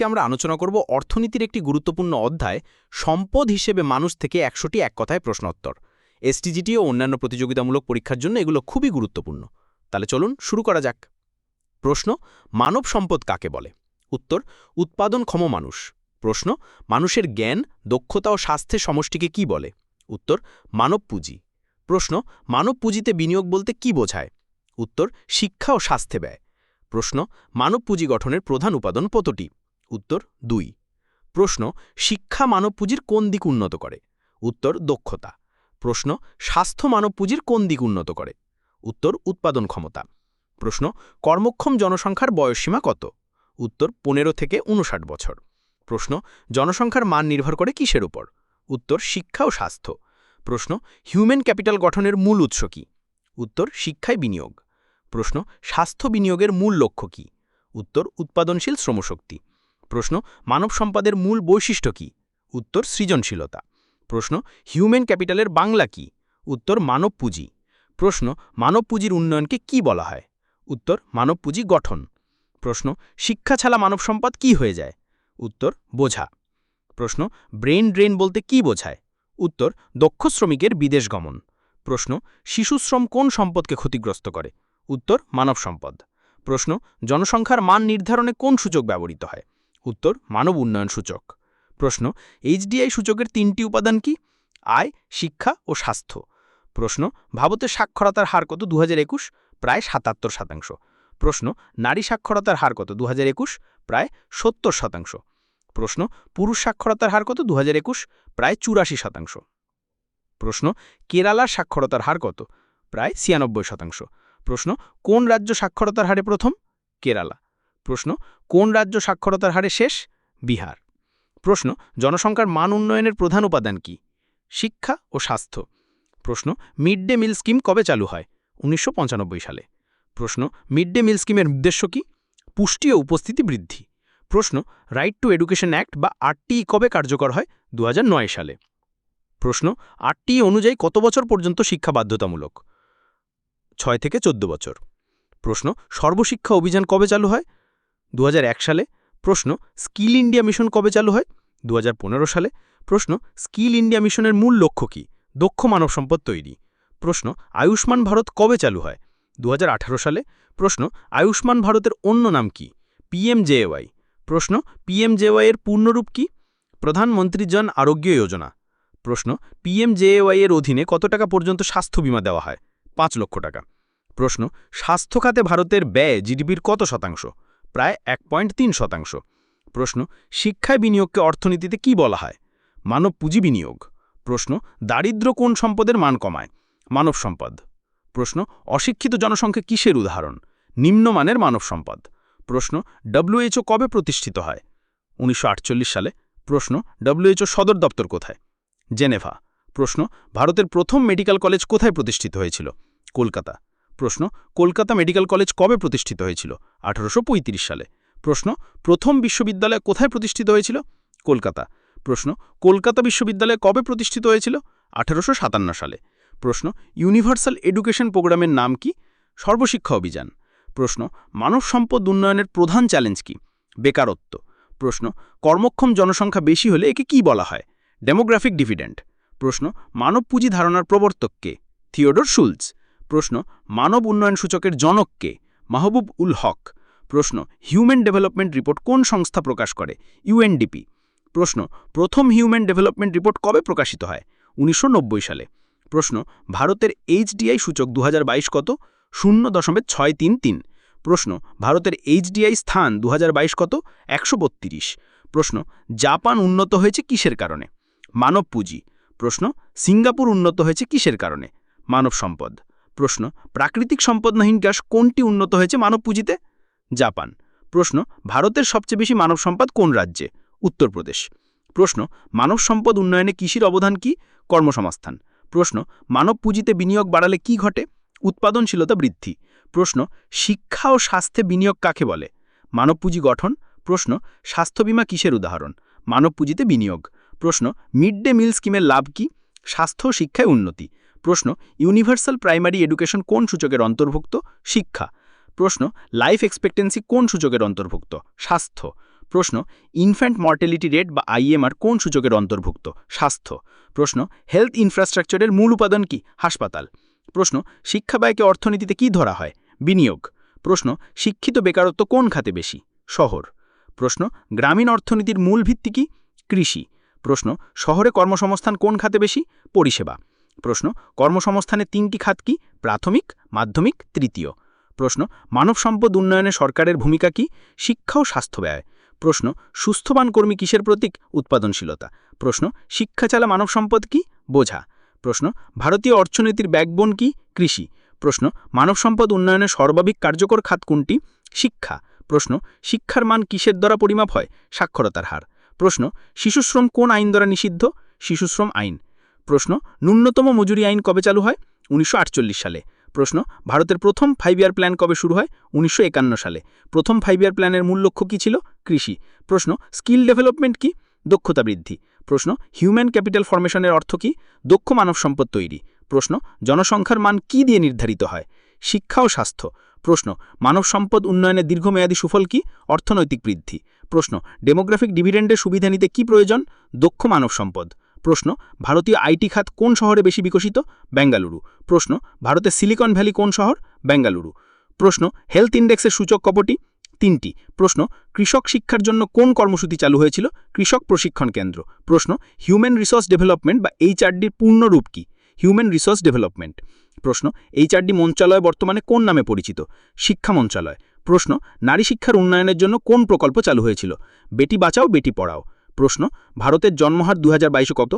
আজকে আমরা আলোচনা করব অর্থনীতির একটি গুরুত্বপূর্ণ অধ্যায়, সম্পদ হিসেবে মানুষ থেকে একশোটি এক কথায় প্রশ্নোত্তর। এসটিজিটি ও অন্যান্য প্রতিযোগিতামূলক পরীক্ষার জন্য এগুলো খুবই গুরুত্বপূর্ণ। তাহলে চলুন শুরু করা যাক। প্রশ্ন, মানব সম্পদ কাকে বলে? উত্তর উৎপাদনক্ষম মানুষ। প্রশ্ন, মানুষের জ্ঞান, দক্ষতা ও স্বাস্থ্যের সমষ্টিকে কি বলে? উত্তর, মানব পুঁজি। প্রশ্ন, মানব পুঁজিতে বিনিয়োগ বলতে কি বোঝায়? উত্তর, শিক্ষা ও স্বাস্থ্যে ব্যয়। প্রশ্ন, মানব পুঁজি গঠনের প্রধান উপাদান কতটি? উত্তর দুই। প্রশ্ন, শিক্ষা মানব পুঁজির কোন দিক উন্নত করে? উত্তর, দক্ষতা। প্রশ্ন, স্বাস্থ্য মানব পুঁজির কোন দিক উন্নত করে? উত্তর, উৎপাদন ক্ষমতা। প্রশ্ন, কর্মক্ষম জনসংখ্যার বয়সসীমা কত? উত্তর, পনেরো থেকে উনষাট বছর। প্রশ্ন, জনসংখ্যার মান নির্ভর করে কিসের উপর? উত্তর, শিক্ষা ও স্বাস্থ্য। প্রশ্ন, হিউম্যান ক্যাপিটাল গঠনের মূল উৎস কি? উত্তর, শিক্ষায় বিনিয়োগ। প্রশ্ন, স্বাস্থ্য বিনিয়োগের মূল লক্ষ্য কি? উত্তর, উৎপাদনশীল শ্রমশক্তি। প্রশ্ন, মানব সম্পদের মূল বৈশিষ্ট্য কি? উত্তর, সৃজনশীলতা। প্রশ্ন, হিউম্যান ক্যাপিটালের বাংলা কি? উত্তর, মানব পুঁজি। প্রশ্ন, মানব পুঁজির উন্নয়নকে কি বলা হয়? উত্তর, মানব পুঁজি গঠন। প্রশ্ন, শিক্ষা ছাড়া মানব সম্পদ কি হয়ে যায়? উত্তর, বোঝা। প্রশ্ন ব্রেন ড্রেন বলতে কি বোঝায়? উত্তর, দক্ষ শ্রমিকের বিদেশ গমন। প্রশ্ন শিশুশ্রম কোন সম্পদকে ক্ষতিগ্রস্ত করে? উত্তর, মানব সম্পদ। প্রশ্ন, জনসংখ্যার মান নির্ধারণে কোন সূচক ব্যবহৃত হয়? উত্তর, মানব উন্নয়ন সূচক। প্রশ্ন, এইচডিআই সূচকের তিনটি উপাদান কি? আয়, শিক্ষা ও স্বাস্থ্য। প্রশ্ন ভারতের সাক্ষরতার হার কত? দু হাজার একুশ, প্রায় সাতাত্তর শতাংশ। প্রশ্ন, নারী সাক্ষরতার হার কত? দু হাজার একুশ, প্রায় সত্তর শতাংশ। প্রশ্ন, পুরুষ সাক্ষরতার হার কত? দু হাজার একুশ, প্রায় চুরাশি শতাংশ। প্রশ্ন, কেরালার সাক্ষরতার হার কত? প্রায় ছিয়ানব্বই শতাংশ। প্রশ্ন, কোন রাজ্য সাক্ষরতার হারে প্রথম? কেরালা। প্রশ্ন, কোন রাজ্য সাক্ষরতার হারে শেষ? বিহার। প্রশ্ন, জনসংখ্যার মান উন্নয়নের প্রধান উপাদান কি? শিক্ষা ও স্বাস্থ্য। প্রশ্ন, মিড ডে মিল স্কিম কবে চালু হয়? উনিশশো সালে। প্রশ্ন, মিড ডে মিল স্কিমের উদ্দেশ্য কি? পুষ্টি ও উপস্থিতি বৃদ্ধি। প্রশ্ন, রাইট টু এডুকেশন অ্যাক্ট বা আরটি কবে কার্যকর হয়? দু হাজার নয় সালে। প্রশ্ন, আরটি অনুযায়ী কত বছর পর্যন্ত শিক্ষা বাধ্যতামূলক? ছয় থেকে চোদ্দ বছর। প্রশ্ন, সর্বশিক্ষা অভিযান কবে চালু হয়? দু হাজার এক সালে প্রশ্ন স্কিল ইন্ডিয়া মিশন কবে চালু হয়? দু হাজার পনেরো সালে প্রশ্ন স্কিল ইন্ডিয়া মিশনের মূল লক্ষ্য কী? দক্ষ মানব সম্পদ তৈরি। প্রশ্ন আয়ুষ্মান ভারত কবে চালু হয়? দু হাজার আঠেরো সালে প্রশ্ন আয়ুষ্মান ভারতের অন্য নাম কি? পিএমজেওয়াই প্রশ্ন পিএমজেওয়াই এর পূর্ণরূপ কি? প্রধানমন্ত্রী জন আরোগ্য যোজনা। প্রশ্ন পিএমজেওয়াই এর অধীনে কত টাকা পর্যন্ত স্বাস্থ্য বিমা দেওয়া হয়? পাঁচ লক্ষ টাকা। প্রশ্ন স্বাস্থ্য খাতে ভারতের ব্যয়, জিডিপির কত শতাংশ? প্রায় এক পয়েন্ট তিন শতাংশ। প্রশ্ন, শিক্ষায় বিনিয়োগকে অর্থনীতিতে কি বলা হয়? মানব পুঁজি বিনিয়োগ। প্রশ্ন, দারিদ্র কোন সম্পদের মান কমায়? মানব সম্পদ। প্রশ্ন, অশিক্ষিত জনসংখ্যা কিসের উদাহরণ? নিম্নমানের মানব সম্পদ। প্রশ্ন ডব্লিউএইচও কবে প্রতিষ্ঠিত হয়? উনিশশো আটচল্লিশ সালে। প্রশ্ন ডব্লিউএইচও সদর দপ্তর কোথায়? জেনেভা। প্রশ্ন, ভারতের প্রথম মেডিকেল কলেজ কোথায় প্রতিষ্ঠিত হয়েছিল? কলকাতা। প্রশ্ন, কলকাতা মেডিকেল কলেজ কবে প্রতিষ্ঠিত হয়েছিল? আঠারোশো সালে। প্রশ্ন, প্রথম বিশ্ববিদ্যালয় কোথায় প্রতিষ্ঠিত হয়েছিল? কলকাতা। প্রশ্ন, কলকাতা বিশ্ববিদ্যালয় কবে প্রতিষ্ঠিত হয়েছিল? আঠারোশো সাতান্ন সালে। প্রশ্ন, ইউনিভার্সাল এডুকেশন প্রোগ্রামের নাম কি? সর্বশিক্ষা অভিযান। প্রশ্ন, মানব সম্পদ উন্নয়নের প্রধান চ্যালেঞ্জ কি? বেকারত্ব। প্রশ্ন, কর্মক্ষম জনসংখ্যা বেশি হলে একে কি বলা হয়? Demographic dividend. প্রশ্ন মানব পুঁজি ধারণার প্রবর্তক কে? থিওডোর শুলস। প্রশ্ন, মানব উন্নয়ন সূচকের জনক কে? মাহবুব উল হক। প্রশ্ন, হিউম্যান ডেভেলপমেন্ট রিপোর্ট কোন সংস্থা প্রকাশ করে? ইউএনডিপি প্রশ্ন, প্রথম হিউম্যান ডেভেলপমেন্ট রিপোর্ট কবে প্রকাশিত হয়? উনিশশো নব্বই সালে। প্রশ্ন, ভারতের এইচডিআই সূচক দু হাজার বাইশ কত? শূন্য দশমিক ছয় তিন তিন। প্রশ্ন, ভারতের এইচডিআই স্থান দু হাজার বাইশ কত? একশো বত্রিশ। প্রশ্ন, জাপান উন্নত হয়েছে কিসের কারণে? মানব পুঁজি। প্রশ্ন, সিঙ্গাপুর উন্নত হয়েছে কিসের কারণে? মানব সম্পদ। প্রশ্ন, প্রাকৃতিক সম্পদহীন গ্যাস কোনটি উন্নত হয়েছে মানব পুঁজিতে জাপান। প্রশ্ন, ভারতের সবচেয়ে বেশি মানব সম্পদ কোন রাজ্যে? উত্তরপ্রদেশ। প্রশ্ন, মানব সম্পদ উন্নয়নে কৃষির অবদান কি? কর্মসংস্থান। প্রশ্ন মানব পুঁজিতে বিনিয়োগ বাড়ালে কি ঘটে? উৎপাদনশীলতা বৃদ্ধি। প্রশ্ন, শিক্ষা ও স্বাস্থ্যে বিনিয়োগ কাকে বলে? মানব পুঁজি গঠন? প্রশ্ন, স্বাস্থ্য বিমা কিসের উদাহরণ? মানব পুঁজিতে বিনিয়োগ। প্রশ্ন, মিড ডে মিল স্কিমের লাভ কি? স্বাস্থ্য শিক্ষায় উন্নতি। প্রশ্ন ইউনিভার্সাল প্রাইমারি এডুকেশন কোন সূচকের অন্তর্ভুক্ত? শিক্ষা। প্রশ্ন লাইফ এক্সপেক্টেন্সি কোন সূচকের অন্তর্ভুক্ত? স্বাস্থ্য। প্রশ্ন ইনফ্যান্ট মর্টালিটি রেট বা আইএমআর কোন সূচকের অন্তর্ভুক্ত? স্বাস্থ্য। প্রশ্ন হেলথ ইনফ্রাস্ট্রাকচারের মূল উপাদান কি? হাসপাতাল। প্রশ্ন, শিক্ষা ব্যয়কে অর্থনীতিতে কি ধরা হয়? বিনিয়োগ। প্রশ্ন, শিক্ষিত বেকারত্ব কোন খাতে বেশি? শহর। প্রশ্ন, গ্রামীণ অর্থনীতির মূল ভিত্তি কি? কৃষি। প্রশ্ন, শহরে কর্মসংস্থান কোন খাতে বেশি? পরিষেবা। প্রশ্ন, কর্মসংস্থানের তিনটি খাত কি? প্রাথমিক, মাধ্যমিক, তৃতীয়। প্রশ্ন, মানব সম্পদ উন্নয়নে সরকারের ভূমিকা কি? শিক্ষা ও স্বাস্থ্য ব্যয়। প্রশ্ন, সুস্থবান কর্মী কিসের প্রতীক? উৎপাদনশীলতা। প্রশ্ন, শিক্ষা চালা মানব সম্পদ কি? বোঝা। প্রশ্ন, ভারতীয় অর্থনীতির ব্যাকবোন কি? কৃষি। প্রশ্ন, মানব সম্পদ উন্নয়নে সর্বাধিক কার্যকর খাত কোনটি? শিক্ষা। প্রশ্ন, শিক্ষার মান কিসের দ্বারা পরিমাপ হয়? সাক্ষরতার হার। প্রশ্ন, শিশুশ্রম কোন আইন দ্বারা নিষিদ্ধ? শিশুশ্রম আইন। প্রশ্ন, ন্যূনতম মজুরি আইন কবে চালু হয়? উনিশশো আটচল্লিশ সালে। প্রশ্ন, ভারতের প্রথম ফাইভ ইয়ার প্ল্যান কবে শুরু হয়? উনিশশো একান্ন সালে। প্রথম ফাইভ ইয়ার প্ল্যানের মূল লক্ষ্য কী ছিল? কৃষি। প্রশ্ন স্কিল ডেভেলপমেন্ট কি? দক্ষতা বৃদ্ধি। প্রশ্ন হিউম্যান ক্যাপিটাল ফরমেশনের অর্থ কি? দক্ষ মানব সম্পদ তৈরি। প্রশ্ন, জনসংখ্যার মান কি দিয়ে নির্ধারিত হয়? শিক্ষা ও স্বাস্থ্য। প্রশ্ন, মানব সম্পদ উন্নয়নের দীর্ঘমেয়াদী সুফল কি? অর্থনৈতিক বৃদ্ধি। প্রশ্ন ডেমোগ্রাফিক ডিভিডেন্ডের সুবিধা নিতে কি প্রয়োজন? দক্ষ মানব সম্পদ। প্রশ্ন, ভারতীয় আইটি খাত কোন শহরে বেশি বিকশিত? বেঙ্গালুরু। প্রশ্ন, ভারতের সিলিকন ভ্যালি কোন শহর? বেঙ্গালুরু। প্রশ্ন, হেলথ ইন্ডেক্সের সূচক কপটি? তিনটি। প্রশ্ন, কৃষক শিক্ষার জন্য কোন কর্মসূচি চালু হয়েছিল? কৃষক প্রশিক্ষণ কেন্দ্র। প্রশ্ন, হিউম্যান রিসোর্স ডেভেলপমেন্ট বা এইচআরডির পূর্ণরূপ কি? Human resource development. প্রশ্ন, এইচআরডি মন্ত্রণালয় বর্তমানে কোন নামে পরিচিত? শিক্ষা মন্ত্রণালয় প্রশ্ন, নারী শিক্ষার উন্নয়নের জন্য কোন প্রকল্প চালু হয়েছিল? বেটি বাঁচাও, বেটি পড়াও। প্রশ্ন, ভারতের জন্মহার দু হাজার কত?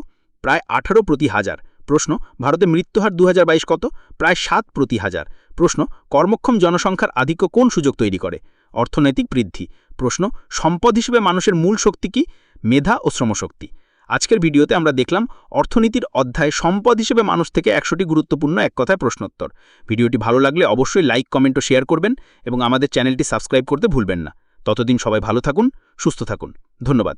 প্রায় আঠারো প্রতি হাজার। প্রশ্ন, ভারতে মৃত্যুহার দু হাজার বাইশ কত? প্রায় সাত প্রতি হাজার। প্রশ্ন, কর্মক্ষম জনসংখ্যার আধিক্য কোন সুযোগ তৈরি করে? অর্থনৈতিক বৃদ্ধি। প্রশ্ন, সম্পদ হিসেবে মানুষের মূল শক্তি কি? মেধা ও শ্রমশক্তি। আজকের ভিডিওতে আমরা দেখলাম অর্থনীতির অধ্যায় সম্পদ হিসেবে মানুষ থেকে একশোটি গুরুত্বপূর্ণ এক কথায় প্রশ্নোত্তর। ভিডিওটি ভালো লাগলে অবশ্যই লাইক, কমেন্ট ও শেয়ার করবেন এবং আমাদের চ্যানেলটি সাবস্ক্রাইব করতে ভুলবেন না। ততদিন সবাই ভালো থাকুন, সুস্থ থাকুন। ধন্যবাদ।